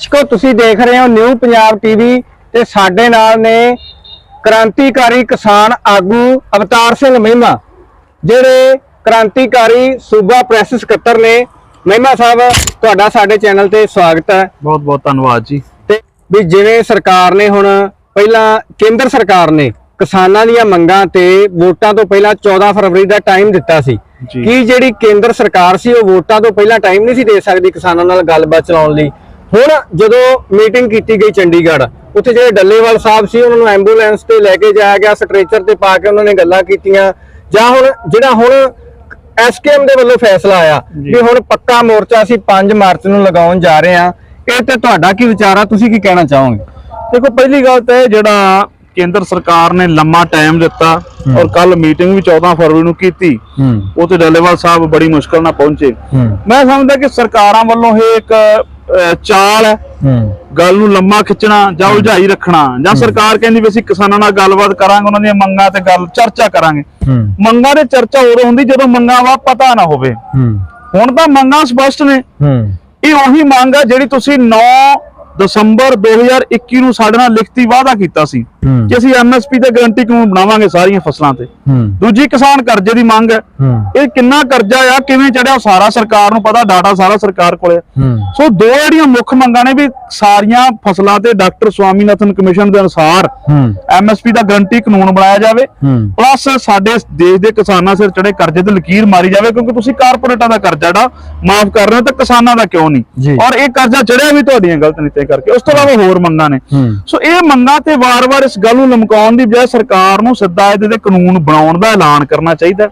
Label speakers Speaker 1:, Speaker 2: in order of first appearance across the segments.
Speaker 1: ਦਰਸ਼ਕੋ ਤੁਸੀਂ ਦੇਖ ਰਹੇ ਹੋ ਨਿਊ ਪੰਜਾਬ ਟੀਵੀ ਤੇ ਸਾਡੇ ਨਾਲ ਨੇ ਕ੍ਰਾਂਤੀਕਾਰੀ ਕਿਸਾਨ ਆਗੂ ਅਵਤਾਰ ਸਿੰਘ ਮਹਿਮਾ ਜਿਹੜੇ ਕ੍ਰਾਂਤੀਕਾਰੀ ਸੂਬਾ ਪ੍ਰੈਸ ਸਕੱਤਰ ਨੇ। ਮਹਿਮਾ ਸਾਹਿਬ ਤੁਹਾਡਾ ਸਾਡੇ ਚੈਨਲ ਤੇ ਸਵਾਗਤ ਹੈ।
Speaker 2: ਬਹੁਤ ਬਹੁਤ ਧੰਨਵਾਦ ਜੀ।
Speaker 1: ਤੇ ਵੀ ਜਿਵੇਂ ਸਰਕਾਰ ਨੇ ਹੁਣ ਪਹਿਲਾਂ ਕੇਂਦਰ ਸਰਕਾਰ ਨੇ ਕਿਸਾਨਾਂ ਦੀਆਂ ਮੰਗਾਂ ਤੇ ਵੋਟਾਂ ਤੋਂ ਪਹਿਲਾਂ 14 ਫਰਵਰੀ ਦਾ ਟਾਈਮ ਦਿੱਤਾ ਸੀ। ਕੀ ਜਿਹੜੀ ਕੇਂਦਰ ਸਰਕਾਰ ਸੀ ਉਹ ਵੋਟਾਂ ਤੋਂ ਪਹਿਲਾਂ ਟਾਈਮ ਨਹੀਂ ਸੀ ਦੇ ਸਕਦੀ ਕਿਸਾਨਾਂ ਨਾਲ ਗੱਲਬਾਤ ਚਲਾਉਣ ਲਈ? ਹੁਣ ਜਦੋਂ ਮੀਟਿੰਗ ਕੀਤੀ ਗਈ ਚੰਡੀਗੜ੍ਹ ਉੱਥੇ ਜਿਹੜੇ ਡੱਲੇਵਾਲ ਸਾਹਿਬ ਸੀ ਉਹਨਾਂ ਨੂੰ ਐਂਬੂਲੈਂਸ ਤੇ ਲੈ ਕੇ ਜਾਇਆ ਗਿਆ ਸਟ੍ਰੈਚਰ ਤੇ ਪਾ ਕੇ ਉਹਨਾਂ ਨੇ ਗੱਲਾਂ ਕੀਤੀਆਂ। ਜਾਂ ਹੁਣ ਜਿਹੜਾ ਹੁਣ ਐਸਕੇਐਮ ਦੇ ਵੱਲੋਂ ਫੈਸਲਾ ਆਇਆ। ਵੀ ਹੁਣ ਪੱਕਾ ਮੋਰਚਾ ਅਸੀਂ 5 ਮਾਰਚ ਨੂੰ ਲਗਾਉਣ ਜਾ ਰਹੇ ਹਾਂ ਇਹ ਤੇ ਤੁਹਾਡਾ ਕੀ ਵਿਚਾਰ ਆ? ਤੁਸੀਂ ਕੀ ਕਹਿਣਾ ਚਾਹੋਗੇ?
Speaker 2: ਦੇਖੋ ਪਹਿਲੀ ਗੱਲ ਤਾਂ ਇਹ ਜਿਹੜਾ ਕੇਂਦਰ ਸਰਕਾਰ ਨੇ ਲੰਮਾ ਟਾਈਮ ਦਿੱਤਾ ਔਰ ਕੱਲ ਮੀਟਿੰਗ ਵੀ 14 ਫਰਵਰੀ ਨੂੰ ਕੀਤੀ। ਉਹ ਤੇ ਡੱਲੇਵਾਲ ਸਾਹਿਬ ਬੜੀ ਮੁਸ਼ਕਲ ਨਾਲ ਪਹੁੰਚੇ। ਮੈਂ ਸਮਝਦਾ ਕਿ ਸਰਕਾਰਾਂ ਵੱਲੋਂ ਇਹ ਇੱਕ ਚਾਲ ਹੈ। ਗੱਲ ਨੂੰ ਲੰਮਾ ਖਿੱਚਣਾ ਜਾਂ ਉਲਝਾਈ ਰੱਖਣਾ ਜਾਂ ਸਰਕਾਰ ਕਹਿੰਦੀ ਵੀ ਅਸੀਂ ਕਿਸਾਨਾਂ ਨਾਲ ਗੱਲਬਾਤ ਕਰਾਂਗੇ ਉਹਨਾਂ ਦੀਆਂ ਮੰਗਾਂ ਤੇ ਗੱਲ ਚਰਚਾ ਕਰਾਂਗੇ। ਮੰਗਾਂ ਦੇ ਚਰਚਾ ਉਦੋਂ ਹੁੰਦੀ ਜਦੋਂ ਮੰਗਾਂ ਦਾ ਪਤਾ ਨਾ ਹੋਵੇ। ਹੁਣ ਤਾਂ ਮੰਗਾਂ ਸਪਸ਼ਟ ਨੇ। ਇਹ ਉਹੀ ਮੰਗ ਆ ਜਿਹੜੀ ਤੁਸੀਂ 9 ਦਸੰਬਰ 2021 ਨੂੰ ਸਾਡੇ ਨਾਲ ਲਿਖਤੀ ਵਾਅਦਾ ਕੀਤਾ ਸੀ। ਕਿ ਅਸੀਂ ਐਮਐਸਪੀ ਤੇ ਗਾਰੰਟੀ ਕਾਨੂੰਨ ਬਣਾਵਾਂਗੇ ਸਾਰੀਆਂ ਫਸਲਾਂ ਤੇ? ਦੂਜੀ ਕਿਸਾਨ ਕਰਜ਼ੇ ਦੀ ਮੰਗ ਹੈ। ਇਹ ਕਿੰਨਾ ਕਰਜ਼ਾ ਆ ਕਿਵੇਂ ਚੜਿਆ ਸਾਰਾ ਸਰਕਾਰ ਨੂੰ ਪਤਾ ਡਾਟਾ ਸਾਰਾ ਸਰਕਾਰ ਕੋਲੇ ਸੋ ਦੋ ਜਿਹੜੀਆਂ ਮੁੱਖ ਮੰਗਾਂ ਨੇ ਵੀ ਸਾਰੀਆਂ ਫਸਲਾਂ ਤੇ ਡਾਕਟਰ ਸਵਾਮੀਨਾਥਨ ਕਮਿਸ਼ਨ ਦੇ ਅਨੁਸਾਰ ਐਮਐਸਪੀ ਦਾ ਗਾਰੰਟੀ ਕਾਨੂੰਨ ਬਣਾਇਆ ਜਾਵੇ। ਪਲੱਸ ਸਾਡੇ ਦੇਸ਼ ਦੇ ਕਿਸਾਨਾਂ ਸਿਰ ਚੜੇ ਕਰਜ਼ੇ ਤੇ ਲਕੀਰ ਮਾਰੀ ਜਾਵੇ ਕਿਉਂਕਿ ਤੁਸੀਂ ਕਾਰਪੋਰੇਟਾਂ ਦਾ ਕਰਜ਼ਾ ਜਿਹੜਾ ਮਾਫ ਕਰ ਰਹੇ ਹੋ ਤਾਂ ਕਿਸਾਨਾਂ ਦਾ ਕਿਉਂ। ਨਹੀਂ? ਔਰ ਇਹ ਕਰਜ਼ਾ ਚੜਿਆ ਵੀ ਤੁਹਾਡੀਆਂ ਗਲਤ ਨੀਤੀਆਂ ਕਰਕੇ। ਉਸ ਤੋਂ ਇਲਾਵਾ ਹੋਰ ਮੰਗਾਂ ਨੇ। ਸੋ ਇਹ ਮੰਗਾਂ ਤੇ ਵਾਰ-ਵਾਰ ਇਸ ਗੱਲ ਨੂੰ ਲਮਕਾਉਣ ਦੀ ਬਜਾਏ ਸਰਕਾਰ ਨੂੰ ਸਿੱਧਾ ਇਹਦੇ ਤੇ ਕਾਨੂੰਨ ਬਣਾਉਣ ਦਾ ਐਲਾਨ ਕਰਨਾ ਚਾਹੀਦਾ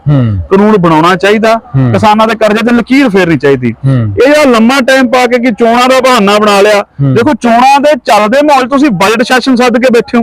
Speaker 2: ਕਾਨੂੰਨ ਬਣਾਉਣਾ ਚਾਹੀਦਾ। ਕਿਸਾਨਾਂ ਦੇ ਕਰਜ਼ੇ ਤੇ ਲਕੀਰ ਫੇਰਨੀ ਚਾਹੀਦੀ ਇਹ ਜਿਹੜਾ ਲੰਮਾ ਟਾਈਮ ਪਾ ਕੇ ਕਿ ਚੋਣਾਂ ਦਾ ਬਹਾਨਾ ਬਣਾ ਲਿਆ। ਦੇਖੋ ਚੋਣਾਂ ਦੇ ਚੱਲਦੇ ਮਾਹੌਲ ਤੁਸੀਂ ਬਜਟ ਸੈਸ਼ਨ ਸੱਦ ਕੇ ਬੈਠੇ ਹੋ।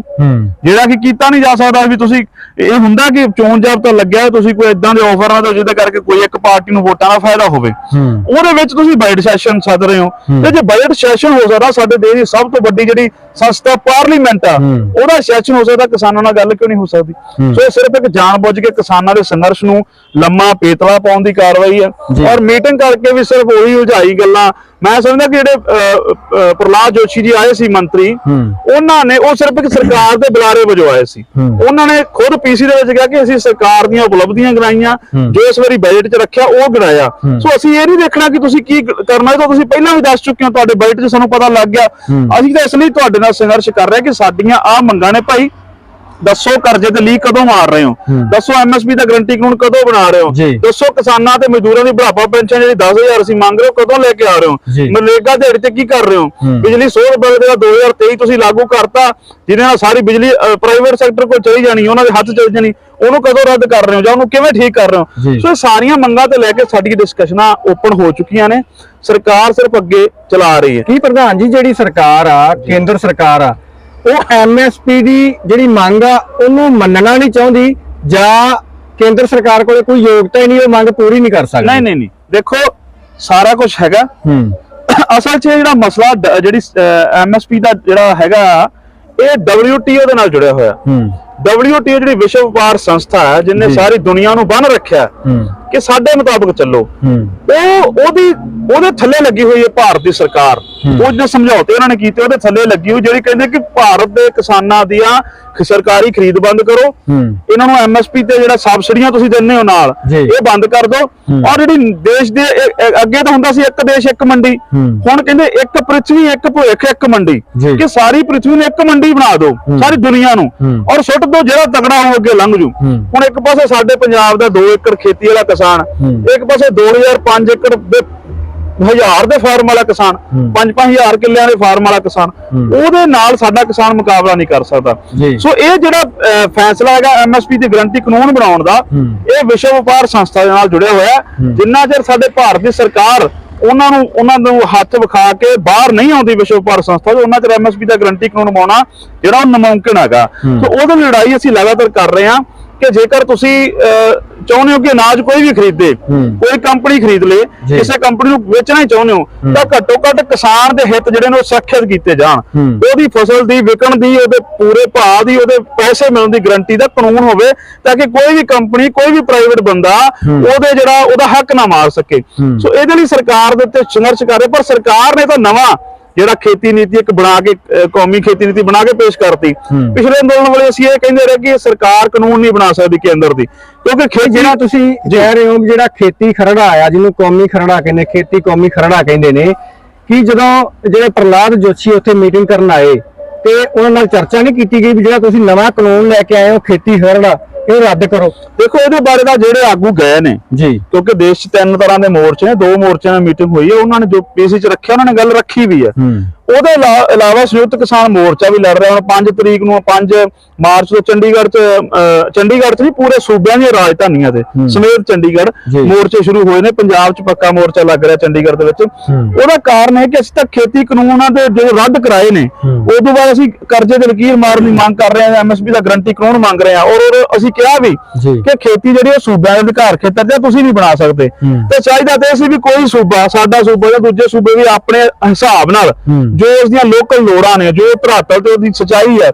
Speaker 2: ਜਿਹੜਾ ਕਿ ਕੀਤਾ ਨਹੀਂ ਜਾ ਸਕਦਾ ਵੀ ਤੁਸੀਂ ਇਹ ਹੁੰਦਾ ਕਿ ਚੋਣ ਜਾਬਤਾ ਲੱਗਿਆ ਤੁਸੀਂ ਕੋਈ ਇਦਾਂ ਦੇ ਆਫਰ ਦਿਓ ਜਿਹਦੇ ਕਰਕੇ ਕੋਈ ਇੱਕ ਪਾਰਟੀ ਨੂੰ ਵੋਟਾਂ ਦਾ ਫਾਇਦਾ ਹੋਵੇ। ਉਹਦੇ ਵਿੱਚ ਤੁਸੀਂ ਬਜਟ ਸੈਸ਼ਨ ਸੱਦ ਰਹੇ ਹੋ। ਤੇ ਜੇ ਬਜਟ ਸੈਸ਼ਨ ਹੋ ਸਕਦਾ ਸਾਡੇ ਦੇਸ਼ ਦੀ ਸਭ ਤੋਂ ਵੱਡੀ ਜਿਹੜੀ ਸੰਸਥਾ ਪਾਰਲੀਮੈਂਟ ਆ। ਉਹਦਾ ਸੈਸ਼ਨ ਹੋ ਸਕਦਾ ਕਿਸਾਨਾਂ ਨਾਲ ਗੱਲ ਕਿਉਂ ਨਹੀਂ ਹੋ ਸਕਦੀ। ਸੋ ਇਹ ਸਿਰਫ ਇੱਕ ਜਾਣਬੁੱਝ ਕੇ ਕਿਸਾਨਾਂ ਦੇ ਸੰਘਰਸ਼ ਨੂੰ ਲੰਮਾ ਪੇਤਲਾ ਪਾਉਣ ਦੀ ਕਾਰਵਾਈ ਹੈ। ਔਰ ਮੀਟਿੰਗ ਕਰਕੇ ਵੀ ਸਿਰਫ ਉਹੀ ਉਲਝਾਈ ਗੱਲਾਂ ਮੈਂ ਸਮਝਦਾ ਕਿ ਜਿਹੜੇ ਪ੍ਰਹਲਾਦ ਜੋਸ਼ੀ ਜੀ ਆਏ ਸੀ ਮੰਤਰੀ
Speaker 1: ਹੂੰ
Speaker 2: ਉਹਨਾਂ ਨੇ ਉਹ ਸਿਰਫ ਇੱਕ ਸਰਕਾਰ ਦੇ ਬੁਲਾਰੇ ਵਜੋਂ ਆਏ ਸੀ
Speaker 1: ਹੂੰ।
Speaker 2: ਉਹਨਾਂ ਨੇ ਖੁਦ ਪੀਸੀ ਦੇ ਵਿੱਚ ਕਿਹਾ ਕਿ ਅਸੀਂ ਸਰਕਾਰ ਦੀਆਂ ਉਪਲਬਧੀਆਂ ਗਿਣਾਈਆਂ
Speaker 1: ਹੂੰ।
Speaker 2: ਜੋ ਇਸ ਵਾਰੀ ਬਜਟ 'ਚ ਰੱਖਿਆ ਉਹ ਗਿਣਾਇਆ
Speaker 1: ਹੂੰ।
Speaker 2: ਸੋ ਅਸੀਂ ਇਹ ਨਹੀਂ ਦੇਖਣਾ ਕਿ ਤੁਸੀਂ ਕੀ ਕਰਨਾ ਇਹ ਤਾਂ ਤੁਸੀਂ ਪਹਿਲਾਂ ਵੀ ਦੱਸ ਚੁੱਕੇ ਹੋ ਤੁਹਾਡੇ ਬਜਟ 'ਚ ਸਾਨੂੰ ਪਤਾ ਲੱਗ ਗਿਆ
Speaker 1: ਹੂੰ।
Speaker 2: ਅਸੀਂ ਤਾਂ ਇਸ ਲਈ ਤੁਹਾਡੇ ਨਾਲ ਸੰਘਰਸ਼ ਕਰ ਰਹੇ ਹਾਂ ਕਿ ਸਾਡੀਆਂ ਆ ਮੰਗਾਂ ਨੇ ਭਾਈ ਦੱਸੋ ਕਰਜ਼ੇ ਤੇ ਲੀ ਕਦੋਂ ਮਾਰ ਰਹੇ ਹੋ। ਦੱਸੋ ਐਮਐਸਪੀ ਦਾ ਗਰੰਟੀ ਕਾਨੂੰਨ ਕਦੋਂ ਬਣਾ ਰਹੇ ਹੋ। ਦੱਸੋ ਕਿਸਾਨਾਂ ਤੇ ਮਜ਼ਦੂਰਾਂ ਦੀ ਬੁਢਾਪਾ ਪੈਨਸ਼ਨ ਜਿਹੜੀ 10000 ਅਸੀਂ ਮੰਗ ਰਹੇ ਹੋ ਕਦੋਂ ਲੈ ਕੇ ਆ ਰਹੇ। ਹੋ ਮਨਰੇਗਾ ਦਿਹਾੜੀ ਤੇ ਕੀ ਕਰ ਰਹੇ ਹੋ। ਬਿਜਲੀ ਸੋਧ ਬਿੱਲ ਜਿਹੜਾ 2023 ਤੁਸੀਂ ਲਾਗੂ ਕਰਤਾ ਜਿਹਦੇ ਨਾਲ ਸਾਰੀ ਬਿਜਲੀ ਪ੍ਰਾਈਵੇਟ ਸੈਕਟਰ ਕੋਲ ਚਲੀ ਜਾਣੀ ਉਹਨਾਂ ਦੇ ਹੱਥ ਚਲੀ ਜਾਣੀ ਉਹਨੂੰ ਕਦੋਂ ਰੱਦ ਕਰ ਰਹੇ ਹੋ ਜਾਂ ਉਹਨੂੰ ਕਿਵੇਂ ਠੀਕ ਕਰ ਰਹੇ। ਹੋ ਸੋ ਇਹ ਸਾਰੀਆਂ ਮੰਗਾਂ ਤੇ ਲੈ ਕੇ ਸਾਡੀ ਡਿਸਕਸ਼ਨਾਂ ਓਪਨ ਹੋ ਚੁੱਕੀਆਂ ਨੇ ਸਰਕਾਰ ਸਿਰਫ ਅੱਗੇ ਚਲਾ ਰਹੀ ਹੈ
Speaker 1: ਕੀ ਪ੍ਰਧਾਨ ਜੀ ਜਿਹੜੀ ਸਰਕਾਰ ਆ ਕੇਂਦਰ ਸਰਕਾਰ ਆ ਉਹ ਐਮਐਸਪੀ ਦੀ ਜਿਹੜੀ ਮੰਗ ਆ ਉਹਨੂੰ ਮੰਨਣਾ ਨਹੀਂ ਚਾਹੁੰਦੀ ਜਾਂ ਕੇਂਦਰ ਸਰਕਾਰ ਕੋਲੇ ਕੋਈ ਯੋਗਤਾ ਹੀ ਨਹੀਂ ਉਹ ਮੰਗ ਪੂਰੀ ਨਹੀਂ ਕਰ ਸਕਦੀ।
Speaker 2: ਨਹੀਂ ਨਹੀਂ ਨਹੀਂ। ਦੇਖੋ ਸਾਰਾ ਕੁਝ ਹੈਗਾ।
Speaker 1: ਹੂੰ।
Speaker 2: ਅਸਲ 'ਚ ਜਿਹੜਾ ਮਸਲਾ ਜਿਹੜੀ ਐਮਐਸਪੀ ਦਾ ਜਿਹੜਾ ਹੈਗਾ ਇਹ WTO ਦੇ ਨਾਲ ਜੁੜਿਆ ਹੋਇਆ।
Speaker 1: ਹੂੰ।
Speaker 2: WTO ਜਿਹੜੀ ਵਿਸ਼ਵ ਵਪਾਰ ਸੰਸਥਾ ਹੈ ਜਿਨੇ
Speaker 1: ਜੀ।
Speaker 2: ਸਾਰੀ ਦੁਨੀਆ ਨੂੰ ਬੰਨ ਰੱਖਿਆ ਕਿ ਸਾਡੇ ਮੁਤਾਬਕ ਚੱਲੋ ਉਹ ਉਹਦੀ ਉਹਦੇ ਥੱਲੇ ਲੱਗੀ ਹੋਈ ਹੈ ਭਾਰਤ ਦੀ ਸਰਕਾਰ ਉਹ ਜਿਹੜੇ ਸਮਝੌਤੇ ਉਹਨਾਂ ਨੇ ਕੀਤੇ ਉਹਦੇ ਥੱਲੇ ਲੱਗੀ ਹੋਈ ਜਿਹੜੀ ਕਹਿੰਦੇ ਕਿ ਭਾਰਤ ਦੇ ਕਿਸਾਨਾਂ ਦੀਆਂ ਸਰਕਾਰੀ ਖਰੀਦ ਬੰਦ ਕਰੋ ਇਹਨਾਂ ਨੂੰ ਐਮਐਸਪੀ ਤੇ ਜਿਹੜਾ ਸਬਸਿਡੀਆਂ ਤੁਸੀਂ ਦਿੰਦੇ ਹੋ ਨਾਲ
Speaker 1: ਜੀ।
Speaker 2: ਇਹ ਬੰਦ ਕਰ ਦਿਓ। ਔਰ ਜਿਹੜੀ ਦੇਸ਼ ਦੇ ਅੱਗੇ ਤਾਂ ਹੁੰਦਾ ਸੀ ਇੱਕ ਦੇਸ਼ ਇੱਕ ਮੰਡੀ। ਹੁਣ ਕਹਿੰਦੇ ਇੱਕ ਪ੍ਰਿਥਵੀ ਇੱਕ ਭਵਿੱਖ ਇੱਕ ਮੰਡੀ
Speaker 1: ਜੀ।
Speaker 2: ਕਿ ਸਾਰੀ ਪ੍ਰਿਥਵੀ ਨੂੰ ਇੱਕ ਮੰਡੀ ਬਣਾ ਦਿਓ। ਸਾਰੀ ਦੁਨੀਆ ਨੂੰ। ਔਰ ਸੁੱਟ ਦਿਓ ਜਿਹੜਾ ਤਗੜਾ ਹੋ ਅੱਗੇ ਲੰਘ ਜੂ। ਹੁਣ ਇੱਕ ਪਾਸੇ ਸਾਡੇ ਪੰਜਾਬ ਦਾ 2 ਏਕੜ ਖੇਤੀ ਵਾਲਾ ਕਿਸਾਨ। ਇੱਕ ਪਾਸੇ 2005 ਏਕੜ ਦੇ ਹਜ਼ਾਰ ਦੇ ਫਾਰਮ ਵਾਲਾ ਕਿਸਾਨ
Speaker 1: ਹੂੰ।
Speaker 2: 5-5000 ਕਿੱਲਿਆਂ ਦੇ ਫਾਰਮ ਵਾਲਾ ਕਿਸਾਨ। ਉਹਦੇ ਨਾਲ ਸਾਡਾ ਕਿਸਾਨ ਮੁਕਾਬਲਾ ਨਹੀਂ ਕਰ ਸਕਦਾ। ਸੋ ਇਹ ਜਿਹੜਾ ਫੈਸਲਾ ਹੈਗਾ ਐਮਐਸਪੀ ਦੀ ਗਰੰਟੀ ਕਾਨੂੰਨ ਬਣਾਉਣ ਦਾ। ਇਹ ਵਿਸ਼ਵ ਵਪਾਰ ਸੰਸਥਾ ਦੇ ਨਾਲ ਜੁੜਿਆ ਹੋਇਆ। ਜਿੰਨਾ ਚਿਰ ਸਾਡੇ ਭਾਰਤ ਦੀ ਸਰਕਾਰ ਉਹਨਾਂ ਨੂੰ ਉਹਨਾਂ ਨੂੰ ਹੱਥ ਵਿਖਾ ਕੇ ਬਾਹਰ ਨਹੀਂ ਆਉਂਦੀ ਵਿਸ਼ਵ ਵਪਾਰ ਸੰਸਥਾ ਉਹਨਾਂ ਚਿਰ ਐਮਐਸਪੀ ਦਾ ਗਰੰਟੀ ਕਾਨੂੰਨ ਬਣਾਉਣਾ ਜਿਹੜਾ ਉਹ ਨਾਮੁਮਕਿਨ ਹੈਗਾ। ਸੋ ਉਹਦੀ ਲੜਾਈ ਅਸੀਂ ਲਗਾਤਾਰ ਕਰ ਰਹੇ ਹਾਂ ਕਿ ਜੇਕਰ ਤੁਸੀਂ ਚਾਹੁੰਦੇ ਹੋ ਕਿ ਅਨਾਜ ਕੋਈ ਵੀ ਖਰੀਦੇ। ਕੋਈ ਕੰਪਨੀ ਖਰੀਦ ਲੇ। ਕਿਸੇ ਕੰਪਨੀ ਨੂੰ ਵੇਚਣਾ ਹੀ ਚਾਹੁੰਦੇ ਹੋ ਤਾਂ ਘੱਟੋ ਘੱਟ ਕਿਸਾਨ ਦੇ ਹਿੱਤ ਜਿਹੜੇ ਨੇ ਉਹ ਸੁਰੱਖਿਅਤ ਕੀਤੇ ਜਾਣ। ਉਹਦੀ ਫਸਲ ਦੀ ਵਿਕਣ ਦੀ ਉਹਦੇ ਪੂਰੇ ਭਾਅ ਦੀ ਉਹਦੇ ਪੈਸੇ ਮਿਲਣ ਦੀ ਗਰੰਟੀ ਦਾ ਕਾਨੂੰਨ ਹੋਵੇ ਤਾਂ ਕਿ ਕੋਈ ਵੀ ਕੰਪਨੀ ਕੋਈ ਵੀ ਪ੍ਰਾਈਵੇਟ ਬੰਦਾ। ਉਹਦੇ ਜਿਹੜਾ ਉਹਦਾ ਹੱਕ ਨਾ ਮਾਰ ਸਕੇ। ਸੋ ਇਹਦੇ ਲਈ ਸਰਕਾਰ ਦੇ ਉੱਤੇ ਸੰਘਰਸ਼ ਕਰ ਰਹੇ ਪਰ ਸਰਕਾਰ ਨੇ ਤਾਂ ਨਵਾਂ ਜਿਹੜਾ ਖੇਤੀ ਨੀਤੀ ਇੱਕ ਬਣਾ ਕੇ ਕੌਮੀ ਖੇਤੀ ਨੀਤੀ ਬਣਾ ਕੇ ਪੇਸ਼ ਕਰਤੀ। ਪਿਛਲੇ ਅੰਦੋਲਨ ਵਾਲੇ ਅਸੀਂ ਇਹ ਕਹਿੰਦੇ ਰਹੇ ਕਿ ਸਰਕਾਰ ਕਾਨੂੰਨ ਨਹੀਂ ਬਣਾ ਸਕਦੀ ਕੇਂਦਰ ਦੀ। ਕਿਉਂਕਿ ਖੇਤੀ
Speaker 1: ਜਿਹੜਾ ਤੁਸੀਂ ਕਹਿ ਰਹੇ ਹੋ ਜਿਹੜਾ ਖੇਤੀ ਖਰੜਾ ਆਇਆ ਜਿਹਨੂੰ ਕੌਮੀ ਖਰੜਾ ਕਹਿੰਦੇ ਖੇਤੀ ਕੌਮੀ ਖਰੜਾ ਕਹਿੰਦੇ ਨੇ ਕਿ ਜਦੋਂ ਜਿਹੜੇ ਪ੍ਰਲਾਦ ਜੋਸ਼ੀ ਉੱਥੇ ਮੀਟਿੰਗ ਕਰਨ ਆਏ ਤੇ ਉਹਨਾਂ ਨਾਲ ਚਰਚਾ ਨਹੀਂ ਕੀਤੀ ਗਈ ਵੀ ਜਿਹੜਾ ਤੁਸੀਂ ਨਵਾਂ ਕਾਨੂੰਨ ਲੈ ਕੇ ਆਏ ਹੋ ਖੇਤੀ ਖਰੜਾ ਇਹ ਰੱਦ ਕਰੋ।
Speaker 2: ਦੇਖੋ ਇਹਦੇ ਬਾਰੇ ਤਾਂ ਜਿਹੜੇ ਆਗੂ ਗਏ ਨੇ
Speaker 1: ਜੀ।
Speaker 2: ਕਿਉਂਕਿ ਦੇਸ਼ 'ਚ ਤਿੰਨ ਤਰ੍ਹਾਂ ਦੇ ਮੋਰਚੇ ਨੇ ਦੋ ਮੋਰਚਿਆਂ ਦੀ ਮੀਟਿੰਗ ਹੋਈ ਹੈ ਉਹਨਾਂ ਨੇ ਜੋ ਪੀਸੀ 'ਚ ਰੱਖਿਆ ਉਹਨਾਂ ਨੇ ਗੱਲ ਰੱਖੀ ਵੀ ਹੂੰ। ਉਹਦੇ ਇਲਾ- ਇਲਾਵਾ ਸੰਯੁਕਤ ਕਿਸਾਨ ਮੋਰਚਾ ਵੀ ਲੜ ਰਿਹਾ ਹੁਣ 5 ਤਰੀਕ ਨੂੰ 5 ਮਾਰਚ ਤੋਂ ਚੰਡੀਗੜ੍ਹ 'ਚ ਚੰਡੀਗੜ੍ਹ 'ਚ ਨਹੀਂ ਪੂਰੇ ਸੂਬਿਆਂ ਦੀਆਂ ਰਾਜਧਾਨੀਆਂ ਤੇ
Speaker 1: ਹੂੰ।
Speaker 2: ਸਮੇਤ ਚੰਡੀਗੜ੍ਹ। ਮੋਰਚੇ ਸ਼ੁਰੂ ਹੋਏ ਨੇ ਪੰਜਾਬ 'ਚ ਪੱਕਾ ਮੋਰਚਾ ਲੱਗ ਰਿਹਾ ਚੰਡੀਗੜ੍ਹ ਦੇ ਵਿੱਚ। ਉਹਦਾ ਕਾਰਨ ਹੈ ਕਿ ਅਸੀਂ ਤਾਂ ਖੇਤੀ ਕਾਨੂੰਨਾਂ ਦੇ ਜੋ ਰੱਦ ਕਰਾਏ ਨੇ
Speaker 1: ਹੂੰ।
Speaker 2: ਉਦੋਂ ਬਾਅਦ ਅਸੀਂ ਕਰਜ਼ੇ ਦੇ ਲਕੀਰ ਮਾਰਨ ਦੀ ਮੰਗ ਕਰ ਰਹੇ ਹਾਂ ਐਮਐਸਪੀ ਦਾ ਗਰੰਟੀ ਕਾਨੂੰਨ ਮੰਗ ਰਹੇ ਹਾਂ ਔਰ ਅਸੀਂ ਕਿਹਾ ਵੀ। ਕਿ ਖੇਤੀ ਜਿਹੜੀ ਉਹ ਸੂਬਿਆਂ ਦੇ ਅਧਿਕਾਰ ਖੇਤਰ ਤੇ ਤੁਸੀਂ ਨਹੀਂ ਬਣਾ ਸਕਦੇ। ਤੇ ਚਾਹੀਦਾ ਤੇ ਸੀ ਵੀ ਕੋਈ ਸੂਬਾ ਸਾਡਾ ਸੂਬਾ ਜਾਂ ਦੂਜੇ ਸੂਬੇ ਵੀ ਆਪਣੇ ਹਿਸਾਬ ਨਾਲ। ਜੋ ਉਸ ਦੀਆਂ ਲੋਕਲ ਲੋੜਾਂ ਨੇ ਜੋ ਧਰਾਤਲ ਤੇ ਉਹਦੀ ਸਚਾਈ ਹੈ।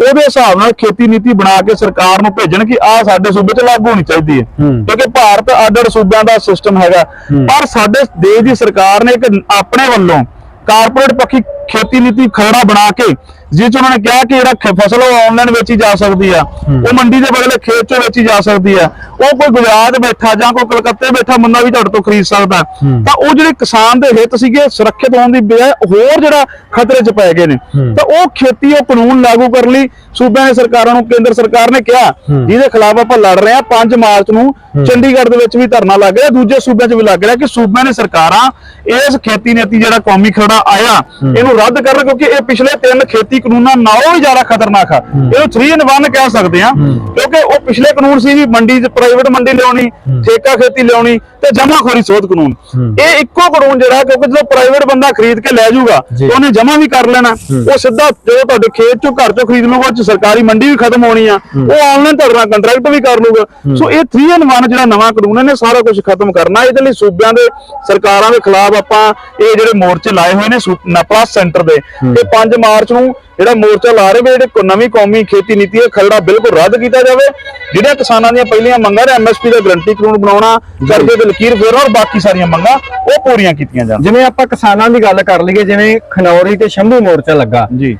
Speaker 2: ਉਹਦੇ ਹਿਸਾਬ ਨਾਲ ਖੇਤੀ ਨੀਤੀ ਬਣਾ ਕੇ ਸਰਕਾਰ ਨੂੰ ਭੇਜਣ ਕਿ ਆ ਸਾਡੇ ਸੂਬੇ 'ਚ ਲਾਗੂ ਹੋਣੀ ਚਾਹੀਦੀ ਹੈ। ਕਿਉਂਕਿ ਭਾਰਤ ਅੱਡ-ਅੱਡ ਸੂਬਿਆਂ ਦਾ ਸਿਸਟਮ ਹੈਗਾ। ਪਰ ਸਾਡੇ ਦੇਸ਼ ਦੀ ਸਰਕਾਰ ਨੇ ਇੱਕ ਆਪਣੇ ਵੱਲੋਂ ਕਾਰਪੋਰੇਟ ਪੱਖੀ ਖੇਤੀ ਨੀਤੀ ਖਰੜਾ ਬਣਾ ਕੇ ਜਿਸ 'ਚ ਉਹਨਾਂ ਨੇ ਕਿਹਾ ਕਿ ਜਿਹੜਾ ਫਸਲ ਉਹ ਆਨਲਾਈਨ ਵੇਚੀ ਜਾ ਸਕਦੀ ਆ ਉਹ ਮੰਡੀ ਦੇ ਬਦਲੇ ਖੇਤ 'ਚੋਂ ਵੇਚੀ ਜਾ ਸਕਦੀ ਆ ਉਹ ਕੋਈ ਗੁਜਰਾਤ ਬੈਠਾ ਜਾਂ ਕੋਈ ਕਲਕੱਤੇ ਬੈਠਾ ਬੰਦਾ ਵੀ ਤੁਹਾਡੇ ਤੋਂ ਖਰੀਦ ਸਕਦਾ। ਤਾਂ ਉਹ ਜਿਹੜੇ ਕਿਸਾਨ ਦੇ ਹਿੱਤ ਸੀਗੇ ਸੁਰੱਖਿਅਤ ਹੋਣ ਦੀ ਬਜਾਏ ਹੋਰ ਜਿਹੜਾ ਖਤਰੇ 'ਚ ਪੈ ਗਏ ਨੇ। ਤਾਂ ਉਹ ਖੇਤੀ ਉਹ ਕਾਨੂੰਨ ਲਾਗੂ ਕਰਨ ਲਈ ਸੂਬਿਆਂ ਦੇ ਸਰਕਾਰਾਂ ਨੂੰ ਕੇਂਦਰ ਸਰਕਾਰ ਨੇ ਕਿਹਾ। ਜਿਹਦੇ ਖਿਲਾਫ ਆਪਾਂ ਲੜ ਰਹੇ ਹਾਂ 5 ਮਾਰਚ ਨੂੰ ਚੰਡੀਗੜ੍ਹ ਦੇ ਵਿੱਚ ਵੀ ਧਰਨਾ ਲੱਗ ਰਿਹਾ ਦੂਜੇ ਸੂਬਿਆਂ 'ਚ ਵੀ ਲੱਗ ਰਿਹਾ ਕਿ ਸੂਬਿਆਂ ਨੇ ਸਰਕਾਰਾਂ ਇਸ ਖੇਤੀ ਨੀਤੀ ਜਿਹੜਾ ਕੌਮੀ ਖਰੜਾ ਆਇਆ ਇਹਨੂੰ ਰੱਦ ਕਰਨ ਕਿਉਂਕਿ ਇਹ ਪਿਛਲੇ ਤਿੰਨ ਖੇਤੀ ਕਾਨੂੰਨਾਂ ਨਾਲੋਂ ਵੀ ਜ਼ਿਆਦਾ ਖਤਰਨਾਕ ਆ। ਇਹਨੂੰ 3 in 1 ਕਹਿ ਸਕਦੇ ਆ ਕਿਉਂਕਿ ਉਹ ਪਿਛਲੇ ਕਾਨੂੰਨ ਸੀ ਵੀ ਮੰਡੀ 'ਚ ਪ੍ਰਾਈਵੇਟ ਮੰਡੀ ਲਿਆਉਣੀ ਠੇਕਾ ਖੇਤੀ ਲਿਆਉਣੀ ਤੇ ਜਮਾਖੋਰੀ ਸੋਧ ਕਾਨੂੰਨ। ਇਹ ਇੱਕੋ ਕਾਨੂੰਨ ਜਿਹੜਾ ਕਿਉਂਕਿ ਜਦੋਂ ਪ੍ਰਾਈਵੇਟ ਬੰਦਾ ਖਰੀਦ ਕੇ ਲੈ ਜਾਊਗਾ
Speaker 1: ਜੀ।
Speaker 2: ਉਹਨੇ ਜਮਾ ਵੀ ਕਰ ਲੈਣਾ। ਉਹ ਸਿੱਧਾ ਜਦੋਂ ਤੁਹਾਡੇ ਖੇਤ ਚੋਂ ਘਰ ਚੋਂ ਖਰੀਦ ਲਊਗਾ ਉਹ ਸਰਕਾਰੀ ਮੰਡੀ ਵੀ ਖਤਮ ਹੋਣੀ ਆ। ਉਹ ਆਨਲਾਈਨ ਤੁਹਾਡੇ ਨਾਲ ਕੰਟਰੈਕਟ ਵੀ ਕਰ ਲਊਗਾ। ਸੋ ਇਹ 3 in 1 ਜਿਹੜਾ ਨਵਾਂ ਕਾਨੂੰਨ ਇਹਨੇ ਸਾਰਾ ਕੁਝ ਖਤਮ ਕਰਨਾ। ਇਹਦੇ ਲਈ ਸੂਬਿਆਂ ਦੇ ਸਰਕਾਰਾਂ ਦੇ ਖਿਲਾਫ ਆਪਾਂ ਇਹ ਜਿਹੜੇ ਮੋਰਚੇ ਲਾਏ ਹੋਏ ਨੇ ਨਪਲਾ ਸੈਂਟਰ ਦੇ ਤੇ 5 ਮਾਰਚ ਨੂੰ ਜਿਹੜਾ ਮੋਰਚਾ ਲਾ ਰਹੇ ਵੀ ਜਿਹੜੇ ਨਵੀਂ ਕੌਮੀ ਖੇਤੀ ਨੀਤੀ ਹੈ ਖਰੜਾ ਬਿਲਕੁਲ ਰੱਦ ਕੀਤਾ ਜਾਵੇ। ਜਿਹੜੀਆਂ ਕਿਸਾਨਾਂ ਦੀਆਂ ਪਹਿਲੀਆਂ ਮੰਗਾਂ ਨੇ ਐਮਐਸਪੀ ਦਾ ਗਰੰਟੀ ਕਾਨੂੰਨ ਬਣਾਉਣਾ ਕਰਜ਼ੇ ਦੇ ਲਕੀਰ ਫੇਰਨਾ ਔਰ ਬਾਕੀ ਸਾਰੀਆਂ ਮੰਗਾਂ ਉਹ ਪੂਰੀਆਂ ਕੀਤੀਆਂ ਜਾਣ।
Speaker 1: ਜਿਵੇਂ ਆਪਾਂ ਕਿਸਾਨਾਂ ਦੀ ਗੱਲ ਕਰ ਲਈਏ ਜਿਵੇਂ ਖਨੌਰੀ ਤੇ ਸ਼ੰਭੂ ਮੋਰਚਾ ਲੱਗਾ।
Speaker 2: ਜੀ।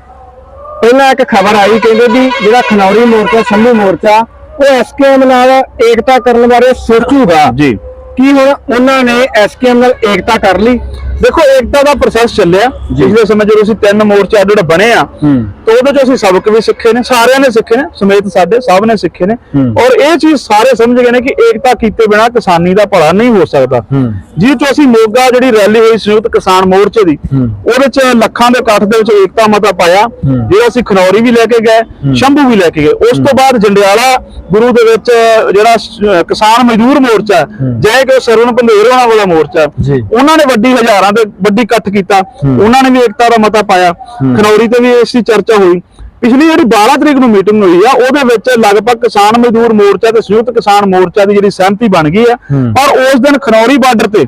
Speaker 1: ਪਹਿਲਾਂ ਇੱਕ ਖਬਰ ਆਈ ਕਹਿੰਦੇ ਵੀ ਜਿਹੜਾ ਖਨੌਰੀ ਮੋਰਚਾ ਸ਼ੰਭੂ ਮੋਰਚਾ ਉਹ ਐਸਕੇਐਮ ਨਾਲ ਏਕਤਾ ਕਰਨ ਬਾਰੇ ਸੋਚੂਗਾ।
Speaker 2: ਜੀ।
Speaker 1: ਕੀ ਹੁਣ ਉਹਨਾਂ ਨੇ ਐਸਕੇਐਮ ਨਾਲ ਏਕਤਾ ਕਰ ਲਈ
Speaker 2: ਦੇਖੋ ਏਕਤਾ ਦਾ ਪ੍ਰੋਸੈਸ ਚੱਲਿਆ
Speaker 1: ਜੀ।
Speaker 2: ਪਿਛਲੇ ਸਮੇਂ ਜਦੋਂ ਅਸੀਂ ਤਿੰਨ ਮੋਰਚੇ ਅੱਡ ਅੱਡ ਬਣੇ ਆ। ਤਾਂ ਉਹਦੇ ਚ ਅਸੀਂ ਸਬਕ ਵੀ ਸਿੱਖੇ ਨੇ ਸਾਰਿਆਂ ਨੇ ਸਿੱਖੇ ਨੇ ਸਮੇਤ ਸਾਡੇ ਸਭ ਨੇ ਸਿੱਖੇ ਨੇ। ਔਰ ਇਹ ਚੀਜ਼ ਸਾਰੇ ਸਮਝ ਗਏ ਨੇ ਕਿ ਏਕਤਾ ਕੀਤੇ ਬਿਨਾ ਕਿਸਾਨੀ ਦਾ ਭਲਾ ਨਹੀਂ ਹੋ ਸਕਦਾ। ਜਿਹ ਚ ਅਸੀਂ ਮੋਗਾ ਜਿਹੜੀ ਰੈਲੀ ਹੋਈ ਸੰਯੁਕਤ ਕਿਸਾਨ ਮੋਰਚੇ ਦੀ। ਉਹਦੇ ਚ ਲੱਖਾਂ ਦੇ ਇਕੱਠ ਦੇ ਵਿੱਚ ਏਕਤਾ ਮਤਾ ਪਾਇਆ। ਜਿਹੜਾ ਅਸੀਂ ਖਨੌਰੀ ਵੀ ਲੈ ਕੇ ਗਏ ਸ਼ੰਭੂ ਵੀ ਲੈ ਕੇ ਗਏ ਉਸ ਤੋਂ ਬਾਅਦ ਜੰਡਿਆਲਾ ਗੁਰੂ ਦੇ ਵਿੱਚ ਜਿਹੜਾ ਕਿਸਾਨ ਮਜ਼ਦੂਰ ਮੋਰਚਾ ਜੈ ਕਿ ਸਰਵਨ ਪੰਧੇਰਵਾਂ ਵਾਲਾ ਮੋਰਚਾ। ਉਹਨਾਂ ਨੇ ਵੱਡੀ ਹਜ਼ਾਰਾਂ ਦੇ ਵੱਡੀ ਇਕੱਠ ਕੀਤਾ। ਉਹਨਾਂ ਨੇ ਵੀ ਏਕਤਾ ਦਾ ਮਤਾ ਪਾਇਆ। ਖਨੌਰੀ ਤੇ ਵੀ ਇਸ ਦੀ ਚਰਚਾ ਹੋਈ। ਪਿਛਲੀ ਜਿਹੜੀ 12 ਤਰੀਕ ਨੂੰ ਮੀਟਿੰਗ ਹੋਈ ਆ ਉਹਦੇ ਵਿੱਚ ਲਗਭਗ ਕਿਸਾਨ ਮਜ਼ਦੂਰ ਮੋਰਚਾ ਤੇ ਸੰਯੁਕਤ ਕਿਸਾਨ ਮੋਰਚਾ ਦੀ ਜਿਹੜੀ ਸਹਿਮਤੀ ਬਣ ਗਈ ਆ। ਔਰ ਉਸ ਦਿਨ ਖਨੌਰੀ ਬਾਰਡਰ ਤੇ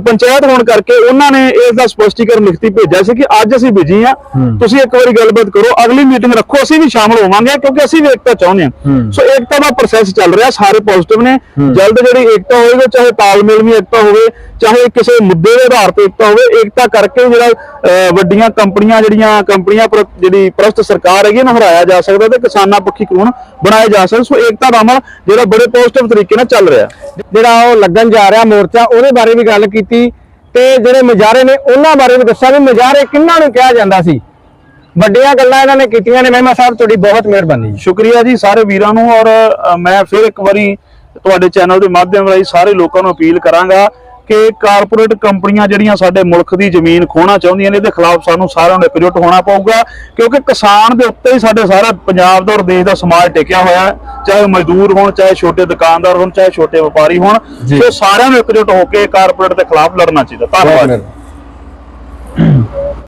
Speaker 2: ਪੰਚਾਇਤ ਹੋਣ ਕਰਕੇ ਉਹਨਾਂ ਨੇ ਇਸ ਦਾ ਸਪਸ਼ਟੀਕਰਨ ਲਿਖਤੀ ਭੇਜਿਆ ਸੀ ਕਿ ਅੱਜ ਅਸੀਂ ਬਿਜ਼ੀ ਆ। ਤੁਸੀਂ ਇੱਕ ਵਾਰੀ ਗੱਲਬਾਤ ਕਰੋ ਅਗਲੀ ਮੀਟਿੰਗ ਰੱਖੋ ਅਸੀਂ ਵੀ ਸ਼ਾਮਲ ਹੋਵਾਂਗੇ ਕਿਉਂਕਿ ਅਸੀਂ ਵੀ ਏਕਤਾ ਚਾਹੁੰਦੇ ਹੂੰ। ਸੋ ਏਕਤਾ ਦਾ ਪ੍ਰੋਸੈਸ ਚੱਲ ਰਿਹਾ ਸਾਰੇ ਪੋਜ਼ਿਟਿਵ ਨੇ ਜਲਦ ਜਿਹੜੀ ਏਕਤਾ ਹੋਏਗੀ ਚਾਹੇ ਤਾਲਮੇਲ ਵੀ ਏਕਤਾ ਹੋਵੇ ਚਾਹੇ ਕਿਸੇ ਮੁੱਦੇ ਦੇ ਆਧਾਰ ਤੇ ਏਕਤਾ ਹੋਵੇ ਏਕਤਾ ਕਰਕੇ ਜਿਹੜਾ ਵੱਡੀਆਂ ਕੰਪਨੀਆਂ ਜਿਹੜੀਆਂ ਕੰਪਨੀਆਂ ਜਿਹੜੀ ਪ੍ਰਸਤ ਸਰਕਾਰ ਹੈਗੀ ਇਹਨੂੰ ਹਰਾਇਆ ਜਾ ਸਕਦਾ ਤੇ ਕਿਸਾਨਾਂ ਪੱਖੀ ਕਾਨੂੰਨ ਬਣਾਏ ਜਾ ਸਕਦੇ। ਸੋ ਏਕਤਾ ਦਾ ਅਮਲ ਜਿਹੜਾ ਬੜੇ ਪੋਜ਼ਿਟਿਵ ਤਰੀਕੇ ਨਾਲ ਚੱਲ ਰਿਹਾ।
Speaker 1: ਜਿਹੜਾ ਉਹ ਲੱਗਣ ਜਾ ਰਿਹਾ ਮੋਰਚਾ ਉਹਦੇ ਬਾਰੇ ਵੀ ਗੱਲ ਕੀਤੀ ਤੇ ਜਿਹੜੇ ਮਜਾਰੇ ਨੇ ਉਹਨਾਂ ਬਾਰੇ ਵੀ ਦੱਸਿਆ ਵੀ ਮਜਾਰੇ ਕਿੰਨਾਂ ਨੂੰ ਕਿਹਾ ਜਾਂਦਾ ਸੀ। ਵੱਡੀਆਂ ਗੱਲਾਂ ਇਹਨਾਂ ਨੇ ਕੀਤੀਆਂ ਨੇ ਮਹਿਮਾ ਸਾਹਿਬ ਤੁਹਾਡੀ ਬਹੁਤ ਮਿਹਰਬਾਨੀ।
Speaker 2: ਸ਼ੁਕਰੀਆ ਜੀ ਸਾਰੇ ਵੀਰਾਂ ਨੂੰ ਔਰ ਮੈਂ ਫਿਰ ਇੱਕ ਵਾਰੀ ਤੁਹਾਡੇ ਚੈਨਲ ਦੇ ਮਾਧਿਅਮ ਰਾਹੀਂ ਸਾਰੇ ਲੋਕਾਂ ਨੂੰ ਅਪੀਲ ਕਰਾਂਗਾ ਕਿ ਕਾਰਪੋਰੇਟ ਕੰਪਨੀਆਂ ਜਿਹੜੀਆਂ ਸਾਡੇ ਮੁਲਕ ਦੀ ਜ਼ਮੀਨ ਖੋਣਾ ਚਾਹੁੰਦੀਆਂ ਨੇ ਇਹਦੇ ਖਿਲਾਫ ਸਾਨੂੰ ਸਾਰਿਆਂ ਨੂੰ ਇਕਜੁੱਟ ਹੋਣਾ ਪਊਗਾ ਕਿਉਂਕਿ ਕਿਸਾਨ ਦੇ ਉੱਤੇ ਹੀ ਸਾਡੇ ਸਾਰਾ ਪੰਜਾਬ ਦਾ ਔਰ ਦੇਸ਼ ਦਾ ਸਮਾਜ ਟਿਕਿਆ ਹੋਇਆ ਹੈ। ਚਾਹੇ ਮਜ਼ਦੂਰ ਹੋਣ ਚਾਹੇ ਛੋਟੇ ਦੁਕਾਨਦਾਰ ਹੋਣ ਚਾਹੇ ਛੋਟੇ ਵਪਾਰੀ ਹੋਣ। ਸੋ ਸਾਰਿਆਂ ਨੂੰ ਇਕਜੁੱਟ ਹੋ ਕੇ ਕਾਰਪੋਰੇਟ ਦੇ ਖਿਲਾਫ ਲੜਨਾ ਚਾਹੀਦਾ। ਧੰਨਵਾਦ।